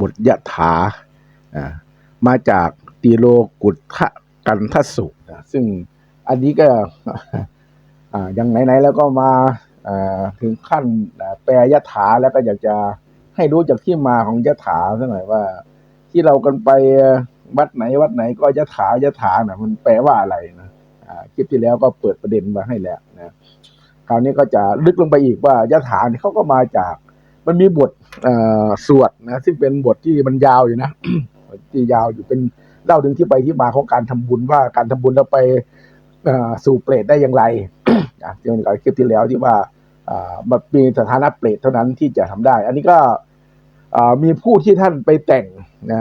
บทยะถามาจากตีโลกุทะกันทสุซึ่งอันนี้ก็อย่างไหนๆแล้วก็มาถึงขั้นแปลยะถาแล้วก็อยากจะให้รู้จากที่มาของยะถาสักหน่อยว่า ที่เรากันไปวัดไหนวัดไหนก็ยะถายะถานะมันแปลว่าอะไรนะคลิปที่แล้วก็เปิดประเด็นมาให้แล้วนะคราวนี้ก็จะลึกลงไปอีกว่ายะถาเนี่ยเขาก็มาจาก มันมีบทสวดนะซึ่งเป็นบทที่มันยาวอยู่นะที่ยาวอยู่เป็นเล่าถึงที่ไปที่มาของการทำบุญว่าการทำบุญแล้วไปสู่เปรตได้อย่างไรอะเรื่องกับคลิปที่แล้วที่ว่ามันมีสถานะเปรตเท่านั้นที่จะทำได้ อันนี้ก็มีผู้ที่ท่านไปแต่งนะ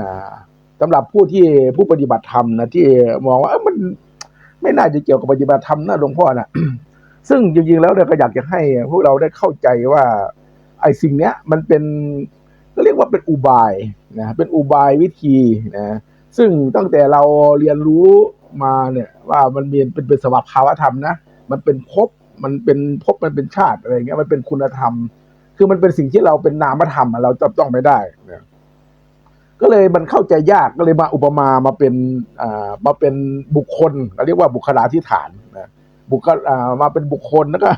สำหรับผู้ที่ผู้ปฏิบัติธรรมนะที่มองว่าเอ้ยมันไม่น่าจะเกี่ยวกับปฏิบัติธรรมนะหลวงพ่อนะซึ่งจริงๆแล้วเนี่ยก็อยากจะให้พวกเราได้เข้าใจว่า อ้สิ่งเนี้ยมันเป็นก็เรียกว่าเป็นอุบายนะเป็นอุบายวิธีนะซึ่งตั้งแต่เราเรียนรู้มาเนี่ยว่ามันมีเป็นเป็นสภาวะธรรมนะมันเป็นภพมันเป็นภพมันเป็นชาติอะไรเงี้ยมันเป็นคุณธรรม คือมันเป็นสิ่งที่เราเป็นนามธรรมเราจับต้องไม่ได้นะก็เลยมันเข้าใจยากก็เลยมาอุปมามาเป็นอ่ามาเป็นบุคคลเราเรียกว่าบุคลาธิฐานนะบุคคลอ่ามาเป็นบุคคลแล้วก็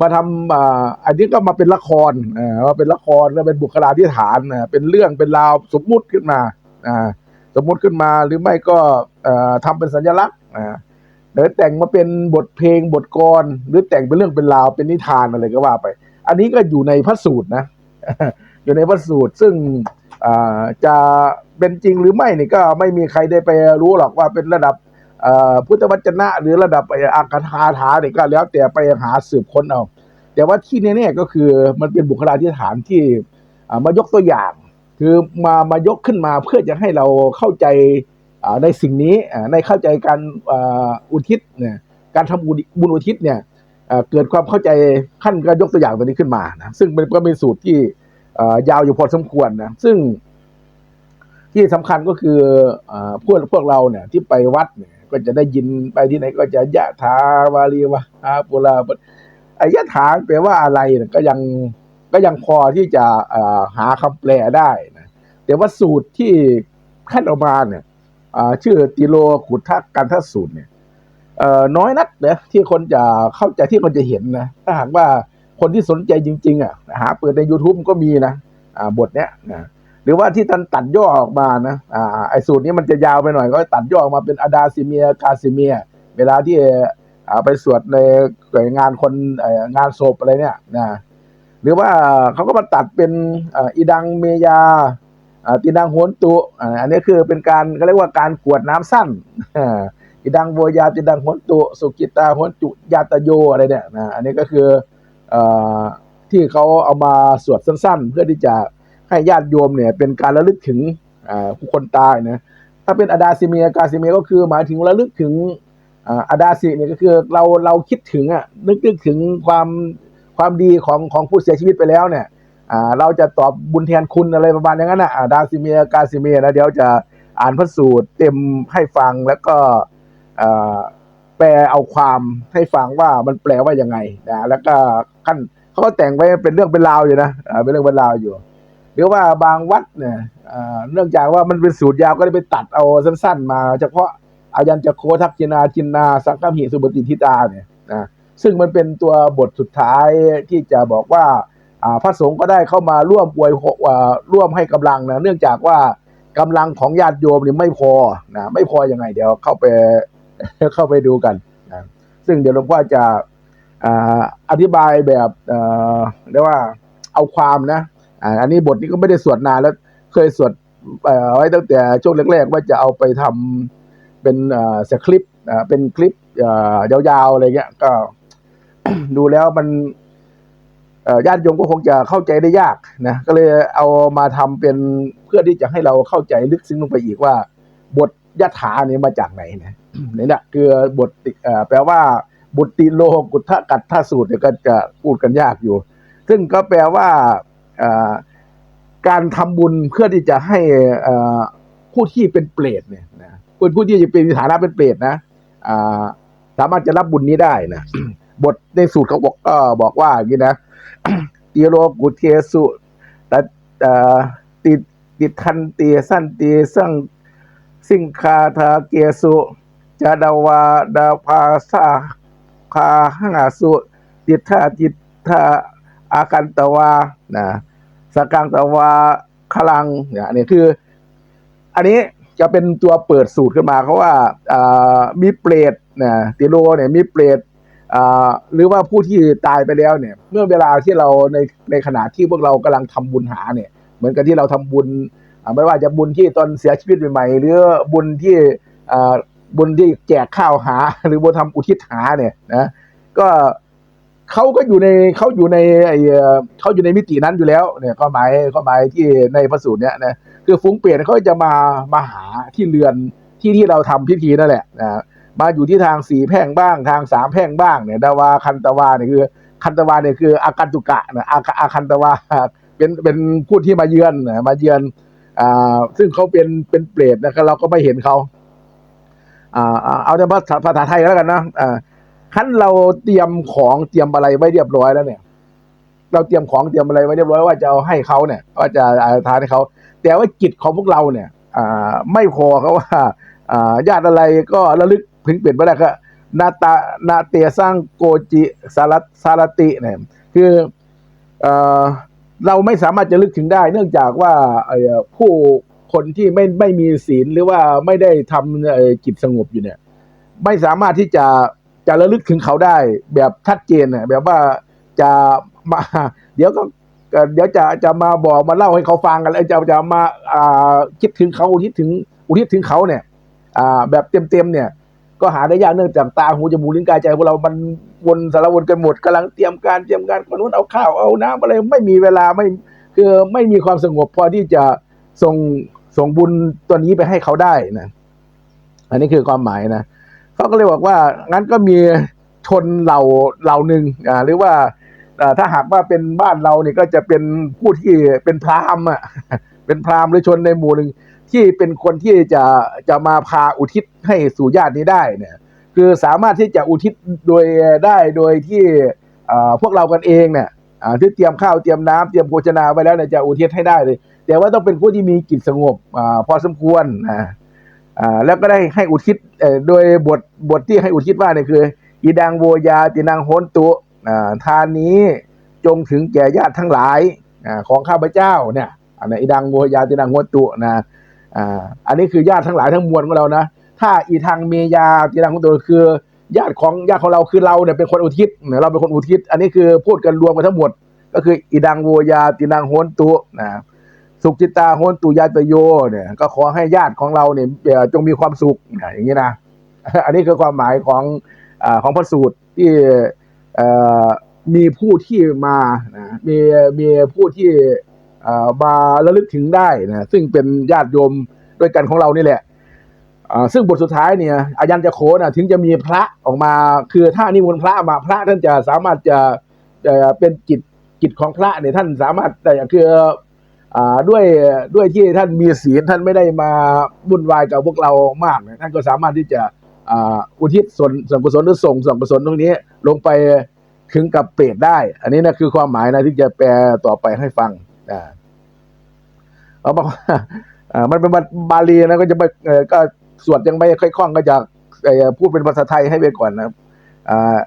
มาทำอันนี้ก็มาเป็นละครอ่ามาเป็นละครแล้วเป็นบุคลาธิฐานอ่าเป็นเรื่องเป็นราวสมมุติขึ้นมาอ่าสมมุติขึ้นมาหรือไม่ก็เอ่อทำเป็นสัญลักษณ์อ่าหรือแต่งมาเป็นบทเพลงบทกรหรือแต่งเป็นเรื่องเป็นราวเป็นนิทานอะไรก็ว่าไป อันนี้ก็อยู่ในพระสูตรนะ อยู่ในพระสูตรซึ่งอ่าจะเป็นจริงหรือไม่นี่ก็ไม่มีใครได้ไปรู้หรอกว่าเป็นระดับ พุทธวจนะ หรือระดับอักขาถาเนี่ยก็แล้วแต่ไปหาสืบค้นเอา แต่ว่าที่แน่ๆก็คือมันเป็นบุคลาธิฐานที่มายกตัวอย่าง คือมามายกขึ้นมาเพื่อจะให้เราเข้าใจในสิ่งนี้ในเข้าใจการอุทิศเนี่ยการทำบุญบุญอุทิศเนี่ยเกิดความเข้าใจขั้นก็ยกตัวอย่างตัวนี้ขึ้นมานะซึ่งมันก็เป็นสูตรที่ยาวอยู่พอสมควรนะซึ่งที่สำคัญก็คือพวกพวกเราเนี่ยที่ไปวัดเนี่ย ก็จะได้ยินไปที่ไหนก็จะยะถาวาลีวะอาปุราปไอ้ยะถาแปลว่าอะไรก็ยังก็ยังพอที่จะหาคำแปลได้นะแต่ว่าสูตรที่ขั้นออกมาเนี่ยชื่อติโลขุทธกันทัสูตรเนี่ยน้อยนักนะที่คนจะเข้าใจที่คนจะเห็นนะถ้าหากว่าคนที่สนใจจริง ๆ อะ หาเปิดใน YouTube ก็มีนะบทเนี้ยนะ หรือว่าที่ท่านตัดย่อออกมานะอ่าไอสูตรนี้มันจะยาวไปหน่อย ก็ตัดย่อออกมาเป็นอดาซิเมียกาซิเมีย เวลาที่อ่าไปสวดในงานคนงานศพอะไรเนี่ยนะหรือว่าเขาก็มาตัดเป็นอีดังเมยาติดังโหนตุอ่าอันนี้คือเป็นการเขาเรียกว่าการกวดน้ำสั้นอีดังโวยาติดังโหนตุ สุกิตาโหนตุยาตโยอะไรเนี่ยนะอันนี้ก็คืออที่เขาเอามาสวดสั้น ๆ เพื่อที่จะ ให้ญาติโยมเนี่ยเป็นการระลึกถึงผู้คนตายนะถ้าเป็นอดาซิเมียกาซิเมียก็คือหมายถึงระลึกถึงอาดาซิเนี่ยก็คือเราเราคิดถึงอะนึกนึกถึงความความดีของของผู้เสียชีวิตไปแล้วเนี่ยเราจะตอบบุญแทนคุณอะไรประมาณอย่างนั้นนะอาดาซิเมียกาซิเมียนะเดี๋ยวจะอ่านพระสูตรเต็มให้ฟังแล้วก็แปลเอาความให้ฟังว่ามันแปลว่ายังไงนะแล้วก็ขั้นเขาก็แต่งไว้เป็นเรื่องเป็นราวอยู่นะเป็นเรื่องเป็นราวอยู่ หรือว่าบางวัดเนี่ยเนื่องจากว่ามันเป็นสูตรยาวก็เลยไปตัดเอาสั้น ๆ มา เฉพาะอายัญจะโคทักจินาจินนา สังฆมิสุบติทิตาเนี่ยนะซึ่งมันเป็นตัวบทสุดท้ายที่จะบอกว่าพระสงฆ์ก็ได้เข้ามาร่วมอวยร่วมให้กำลังนะเนื่องจากว่ากำลังของญาติโยมเนี่ยไม่พอนะไม่พอยังไง เดี๋ยวเข้าไปเข้าไปดูกันนะซึ่งเดี๋ยวหลวงพ่อจะออธิบายแบบเรียกว่าเอาความนะ อันนี้บทนี้ก็ไม่ได้สวดนานแล้วเคยสวดเอ่อไว้ตั้งแต่ช่วงแรกๆว่าจะเอาไปทำเป็นเอ่อสคริปต์เป็นคลิปยาวๆอะไรเงี้ยก็ดูแล้วมันญาติโยมก็คงจะเข้าใจได้ยากนะก็เลยเอามาทำเป็นเพื่อที่จะให้เราเข้าใจลึกซึ้งลงไปอีกว่า บทยถาเนี่ยมาจากไหนนะนี่แหละคือบทแปลว่า บุตติโลกุทธกัตถสูตรเนี่ยก็จะพูดกันยากอยู่ ซึ่งก็แปลว่า การทำบุญเพื่อที่จะให้ผู้ที่เป็นเปรตเนี่ยนะผู้ผู้ที่จะเป็นฐานะเป็นเปรตนะสามารถจะรับบุญนี้ได้นะบทในสูตรเขาบอกก็บอกว่าอย่างนี้นะติโลกุเทสุตติติทันเตีสั้นเตีสังสิงคาทาเกสุจาดาวาดาภาสาคาหังาสุติทาจิตทา อากันตวานะสกังตวาคลังเนี่ยอันนี้คือ อันนี้จะเป็นตัวเปิดสูตรขึ้นมาเขาว่าามีเปรตนะติโลเนี่ยมีเปรตหรือว่าผู้ที่ตายไปแล้วเนี่ย เมื่อเวลาที่เราในในขณะที่พวกเรากำลังทำบุญหาเนี่ย เหมือนกับที่เราทำบุญไม่ว่าจะบุญที่ตอนเสียชีวิตใหม่ๆหรือบุญที่บุญที่แจกข้าวหา หรือบุญทำอุทิศหาเนี่ยนะก็ เขาก็อยู่ในเขาอยู่ในไอเอ่อเขาอยู่ในมิตินั้นอยู่แล้วเนี่ยข้อหมายข้อหมายที่ในพระสูตรเนี่ยนะคือฟุ้งเปลี่ยนเขาจะมามาหาที่เรือนที่ที่เราทำพิธีนั่นแหละนะมาอยู่ที่ทางสีแพร่งบ้างทางสามแพร่งบ้างเนี่ยดาวาคันตวาเนี่ยคือคันตวาเนี่ยคืออากันตุกะนะอาอาคันตวาเป็นเป็นผู้ที่มาเยือนนะมาเยือนอ่าซึ่งเขาเป็นเป็นเปรตนะครับเราก็ไม่เห็นเขาอ่าเอาแต่ภาษาภาษาไทยแล้วกันนะอ่า ขั้นเราเตรียมของเตรียมอะไรไว้เรียบร้อยแล้วเนี่ย เราเตรียมของเตรียมอะไรไว้เรียบร้อยว่าจะเอาให้เขาเนี่ยว่าจะอาทานให้เขาแต่ว่ากิจของพวกเราเนี่ย อ่า ไม่พอเขาว่า อ่าญาติอะไรก็ระลึกถึงเปลี่ยนไปแล้วก็นาตานาเตียสร้างโกจิสารสารติเนี่ยคือเอ่อเราไม่สามารถจะลึกถึงได้ เนื่องจากว่าเอ่อผู้คนที่ไม่ไม่มีศีลหรือว่าไม่ได้ทำจิตสงบอยู่เนี่ย ไม่สามารถที่จะ จะระลึกถึงเขาได้แบบชัดเจนน่ะแบบว่าจะมาเดี๋ยวก็เดี๋ยวจะจะมาบอกมาเล่าให้เขาฟังกันแล้วจะจะมาอ่าคิดถึงเขาอุทิศถึงอุทิศถึงเขาเนี่ยอ่าแบบเต็มๆเนี่ย ก็หาได้ยากเนื่องจากตาหูจมูกลิ้นกายใจพวกเรามันวนสารวนกันหมดกำลังเตรียมการเตรียมการคนนู้นเอาข้าวเอาน้ำอะไรไม่มีเวลาไม่คือไม่มีความสงบพอที่จะส่งส่งบุญตัวนี้ไปให้เขาได้นะ อันนี้คือความหมายนะ เขาก็เลยบอกว่างั้นก็มีชนเหล่าเหล่าหนึ่งอ่าหรือว่าถ้าหากว่าเป็นบ้านเราเนี่ยก็จะเป็นผู้ที่เป็นพราหมณ์อะเป็นพราหมณ์หรือชนในหมู่หนึ่งที่เป็นคนที่จะจะมาพาอุทิศให้สู่ญาตินี้ได้เนี่ยคือสามารถที่จะอุทิศโดยได้โดยที่พวกเรากันเองเนี่ยที่เตรียมข้าวเตรียมน้ำเตรียมโภชนาไว้แล้วเนี่ยจะอุทิศให้ได้เลย แต่ว่าต้องเป็นผู้ที่มีจิตสงบอพอสมควร อ่าแล้วก็ได้ให้อุทิศโดยบทบทที่ให้อุทิศว่าเนี่ยคืออีดังโวยาตินังโหนตุอ่าทานนี้จงถึงแก่ญาติทั้งหลายอ่าของข้าพเจ้าเนี่ยอันนี้อีดังโวยาตินังโหนตุนะอ่าอันนี้คือญาติทั้งหลายทั้งมวลของเรานะถ้าอีทางเมยาตินังโหนตุคือญาติของญาติของเราคือเราเนี่ยเป็นคนอุทิศเนี่ยเราเป็นคนอุทิศ อันนี้คือพูดกันรวมกันทั้งหมด ก็คืออีดังโวยาตินังโหนตุนะ สุขจิตาโหนตุยาตโยเนี่ย ก็ขอให้ญาติของเราเนี่ยจงมีความสุขอย่างนี้นะ อันนี้คือความหมายของอของพระสูตรที่มีผู้ที่มานะมีมีผู้ที่มาระลึกถึงได้นะซึ่งเป็นญาติโยมด้วยกันของเรานี่แหละซึ่งบทสุดท้ายเนี่ยอายันจะโคนะถึงจะมีพระออกมาคือถ้านิมนต์พระมาพระท่านจะสามารถจะจะเป็นจิตจิตของพระเนี่ยท่านสามารถแต่คือ ด้วยด้วยที่ท่านมีศีลท่านไม่ได้มาวุ่นวายกับพวกเรามากเนี่ยท่านก็สามารถที่จะอุทิศส่วนส่วนกุศลหรือส่งส่วนกุศลตรงนี้ลงไปถึงกับเปรตได้ อันนี้นะคือความหมายนะที่จะแปลต่อไปให้ฟังอ่าเขาบอกว่าอ่ามันเป็นบาลีนะก็จะไปเออก็สวดยังไม่ค่อยคล่องก็จะพูดเป็นภาษาไทยให้ไปก่อนนะอ่า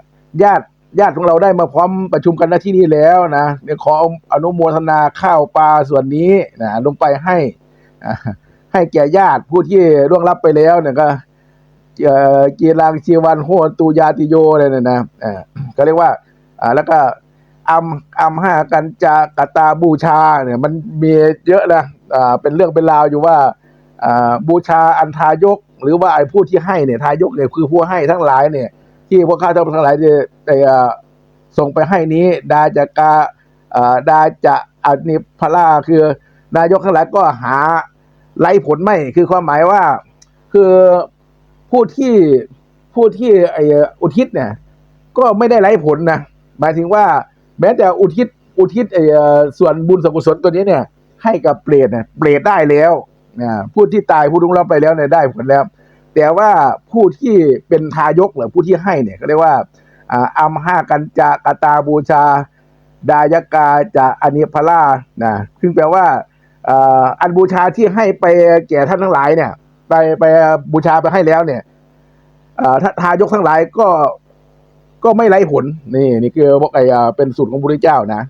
ญาติ ญาติของเราได้มาพร้อมประชุมกันณที่นี่แล้วนะเดี๋ยวขออนุโมทนาข้าวปลาส่วนนี้นะลงไปให้ให้แก่ญาติผู้ที่ล่วงลับไปแล้วเนี่ยก็เอ่อกีรังชีวันโหตูยาติโยอะไรเนี่ยนะก็เรียกว่าอ่าแล้วก็อัมอัมห้ากันจากตาบูชาเนี่ยมันมีเยอะนะอ่าเป็นเรื่องเป็นราวอยู่ว่าอ่าบูชาอันทายก หรือว่าไอ้ผู้ที่ให้เนี่ยทายกเนี่ยคือผู้ให้ทั้งหลายเนี่ย ที่พวกข้าทั้งหลายเนี่ยได้ส่งไปให้นี้ ดาจะกาดาจะอนิพลาคือนายกทั้งหลายก็หาไล่ผลไม่คือความหมายว่า คือผู้ที่ผู้ที่ไออุทิศเนี่ย ก็ไม่ได้ไร้ผลนะหมายถึงว่า แม้แต่อุทิศอุทิศไอส่วนบุญสกุศลตัวนี้เนี่ย ให้กับเปรตเนี่ยเปรตได้แล้วนะผู้ที่ตายผู้ลุงรับไปแล้วเนี่ยได้ผลแล้ว แต่ว่าผู้ที่เป็นทายกหรือผู้ที่ให้เนี่ยก็เรียกว่าอัมห้ากันจากตาบูชา ดายกาจะอนิพลานะซึ่งแปลว่าอันบูชาที่ให้ไปแก่ท่านทั้งหลายเนี่ย ไปไปบูชาไปให้แล้วเนี่ยถ้าทายกทั้งหลายก็ก็ไม่ไร้ผลนี่นี่คือบอกไอ้เป็นสูตรของพระพุทธเจ้านะ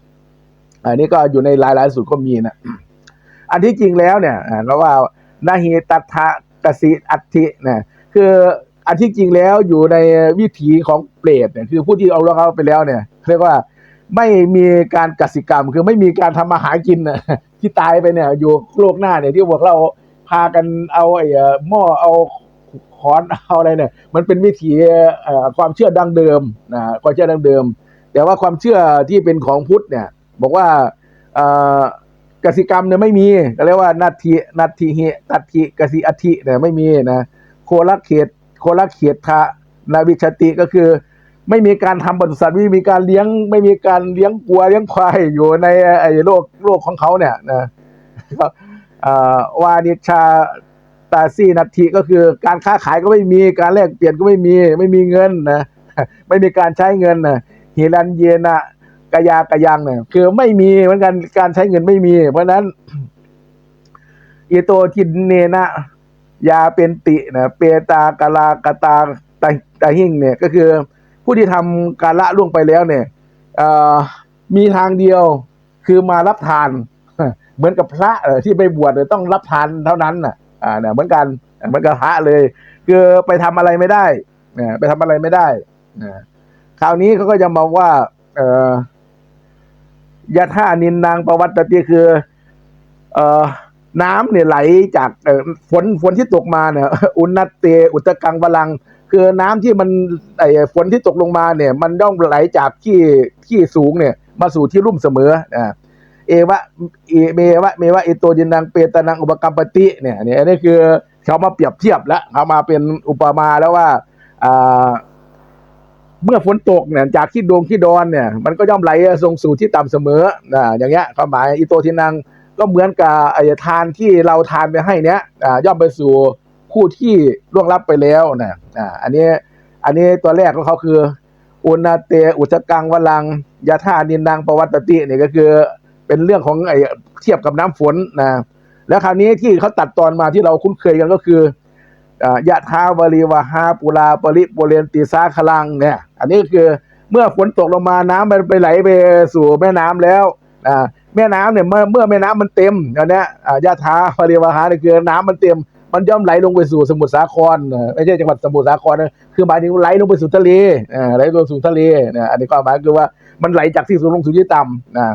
อันนี้ก็อยู่ในหลายๆสูตรก็มีนะอันที่จริงแล้วเนี่ยเราว่านาฮีตัทธะ กสิอัติเนี่ยคืออันที่จริงแล้วอยู่ในวิถีของเปรตเนี่ยคือผู้ที่เอาเรื่องเขาไปแล้วเนี่ยเรียกว่าไม่มีการกสิกรรม คือไม่มีการทำมาหากินนะที่ตายไปเนี่ย อยู่โลกหน้าเนี่ยที่พวกเราพากันเอาไอ้อ่อหม้อเอาขอนเอาอะไรเนี่ย มันเป็นวิถีความเชื่อดั้งเดิมนะความเชื่อดั้งเดิม แต่ว่าความเชื่อที่เป็นของพุทธเนี่ย บอกว่า กสิกรรมเนี่ยไม่มีก็เรียกว่านาทีนาทีหิตัทีกสิอธิเนี่ยไม่มีนะโคละเขตโคละเขตทะนาวิชติก็คือ ไม่มีการทำปศุสัตว์ไม่มีการเลี้ยง ไม่มีการเลี้ยงกัวเลี้ยงควายอยู่ในไอ้โลกโลกของเขาเนี่ยนะวานิชาตาซีนัตถิก็คือ การค้าขายก็ไม่มีการแลกเปลี่ยนก็ไม่มี ไม่มีเงินนะไม่มีการใช้เงินนะฮิรันเยนะ กยากยังเนี่ยคือไม่มีเหมือนกันการใช้เงินไม่มี เพราะนั้นอิโตทินเนนะยาเป็นตินะเปตากาลากตาตาตาหิ่งเนี่ย ก็คือผู้ที่ทำการละล่วงไปแล้วเนี่ยอมีทางเดียวคือมารับทาน เหมือนกับพระที่ไปบวชเนี่ยต้องรับทานเท่านั้นน่ะอ่าเนี่ยเหมือนกันเหมือนกับพระเลย คือไปทำอะไรไม่ได้เนี่ยไปทำอะไรไม่ได้นะคราวนี้เขาก็จะมาว่า เออ ยะท่านินนางประวัติติคือ เอ่อน้ำเนี่ยไหลจากเอ่อฝนฝนที่ตกมาเนี่ย อุณัตเต อุตกังวลัง คือน้ำที่มันไอ้ฝนที่ตกลงมาเนี่ย มันย่อมไหลจากที่ที่สูงเนี่ย มาสู่ที่ลุ่มเสมออ่าเอวะเอเมวะเมวะเอโตจินังเปตานังอุปกรรมปติเนี่ยเนี่ยนนี้คือเขามาเปรียบเทียบแล้วเขามาเป็นอุปมาแล้วว่าอ่า เมื่อฝนตกเนี่ยจากที่ดวงที่ดอนเนี่ยมันก็ย่อมไหลลงสู่ที่ต่ำเสมอนะอย่างเงี้ยความหมายอิโตทินังก็เหมือนกับไอ้ทานที่เราทานไปให้เนี้ยอ่าย่อมไปสู่ผู้ที่ล่วงลับไปแล้วนะอ่าอันนี้อันนี้ตัวแรกของเขาคืออุณาเตอุจกังวลังยาธานินนางประวัตติเนี่ยก็คือเป็นเรื่องของไอ้เทียบกับน้ำฝนนะแล้วคราวนี้ที่เขาตัดตอนมาที่เราคุ้นเคยกันก็คือ ยะทาวรีวาหาปุราปริปุเรนติสาคลังเนี่ยอันนี้คือเมื่อฝนตกลงมาน้ำมันไปไหลไปสู่แม่น้ำแล้วแม่น้ำเนี่ยเมื่อเมื่อแม่น้ำมันเต็มอันนี้ยอ่ายะทาวรีวาหาเนี่ยคือน้ำมันเต็ม มันย่อมไหลลงไปสู่สมุทรสาครไม่ใช่จังหวัดสมุทรสาครนะคือหมายถึงไหลลงไปสู่ทะเลไหลลงสู่ทะเลนะอันนี้ความหมายคือว่ามันไหลจากที่สูงลงสู่ที่ต่ำนะ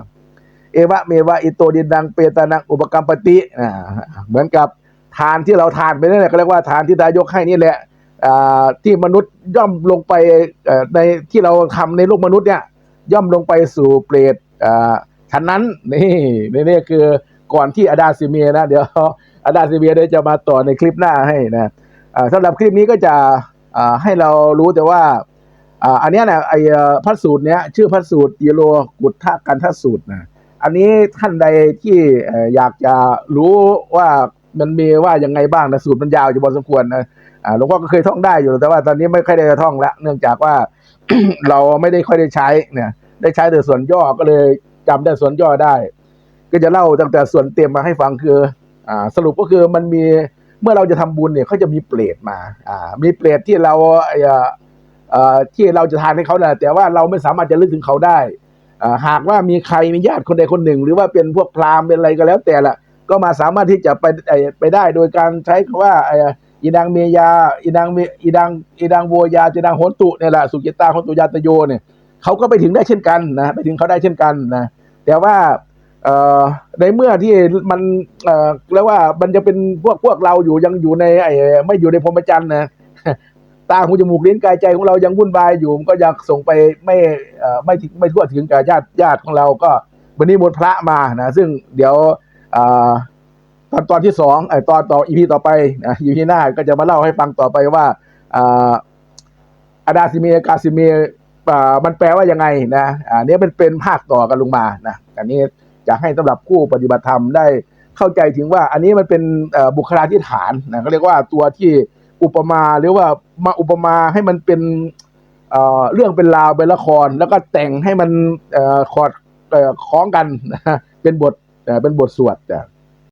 เอวะเมวะอิโตดินดังเปตานังอุปกรรมปติอ่าเหมือนกับ ทานที่เราทานไปนั่แหละก็เรียกว่าทานที่ดายกให้นี่แหละที่มนุษย์ย่อมลงไปในที่เราทำในโลกมนุษย์เนี่ยย่อมลงไปสู่เปรตอ่าฉะนั้นนี่นี่นี่คือก่อนที่อดาซิเมียนะเดี๋ยวอดาซิเมียเดี๋ยวจะมาต่อในคลิปหน้าให้นะอ่าสำหรับคลิปนี้ก็จะให้เรารู้แต่ว่าอันนี้นะไอเอ่อพระสูตรเนี้ยชื่อพระสูตรยโลกุฏทกันทสูตรนะอันนี้ท่านใดที่อยากจะรู้ว่า มันมีว่ายังไงบ้างนะสูตรมันยาวอยู่พอสมควรนะอ่าหลวงพ่อก็เคยท่องได้อยู่แต่ว่าตอนนี้ไม่ค่อยได้ท่องละเนื่องจากว่าเราไม่ได้ค่อยได้ใช้เนี่ยได้ใช้แต่ส่วนย่อก็เลยจำได้ส่วนย่อได้ ก็จะเล่าตั้งแต่ส่วนเต็มมาให้ฟังคืออ่าสรุปก็คือมันมีเมื่อเราจะทำบุญเนี่ยเขาจะมีเปรตมาอ่ามีเปรตที่เราอ่อเอ่อที่เราจะทานให้เขาเนี่ยแต่ว่าเราไม่สามารถจะลึกถึงเขาได้หากว่ามีใครมีญาติคนใดคนหนึ่ง หรือว่าเป็นพวกพราหมณ์เป็นอะไรก็แล้วแต่ละ ก็มาสามารถที่จะไปไปได้โดยการใช้คำว่าอีดังเมียาอีดังเมอีดังอีดังโวยาจีดังโหนตุเนี่ยแหละสุกิตาโหนตุยาตโยเนี่ยเขาก็ไปถึงได้เช่นกันนะไปถึงเขาได้เช่นกันนะแต่ว่าในเมื่อที่มันเอ่อแล้วว่ามันจะเป็นพวกพวกเราอยู่ยังอยู่ในไอ้ไม่อยู่ในพรหมจรรย์นะตาหูจมูกลิ้นกายใจของเรายังวุ่นวายอยู่มันก็อยากส่งไปไม่ไม่ไม่ทั่วถึงกับญาติญาติของเราก็วันนี้มนพระมานะซึ่งเดี๋ยว ตอนตอนที่สองไอตอนต่ออีพีต่อไปนะอีพีหน้าก็จะมาเล่าให้ฟังต่อไปว่าอาดาซิเมียกาซิเมียมันแปลว่ายังไงนะอ่าเนี้เป็นเป็นภาคต่อกันลงมานะอันนี้จะให้สำหรับผู้ปฏิบัติธรรมได้เข้าใจถึงว่า อันนี้มันเป็นบุคลาธิฐานนะเขาเรียกว่าตัวที่อุปมาหรือว่ามาอุปมาให้มันเป็นเรื่องเป็นราวเป็นละคร แล้วก็แต่งให้มันเอ่อขอดคล้องกันนะเป็นบท แต่เป็นบทสวดอะ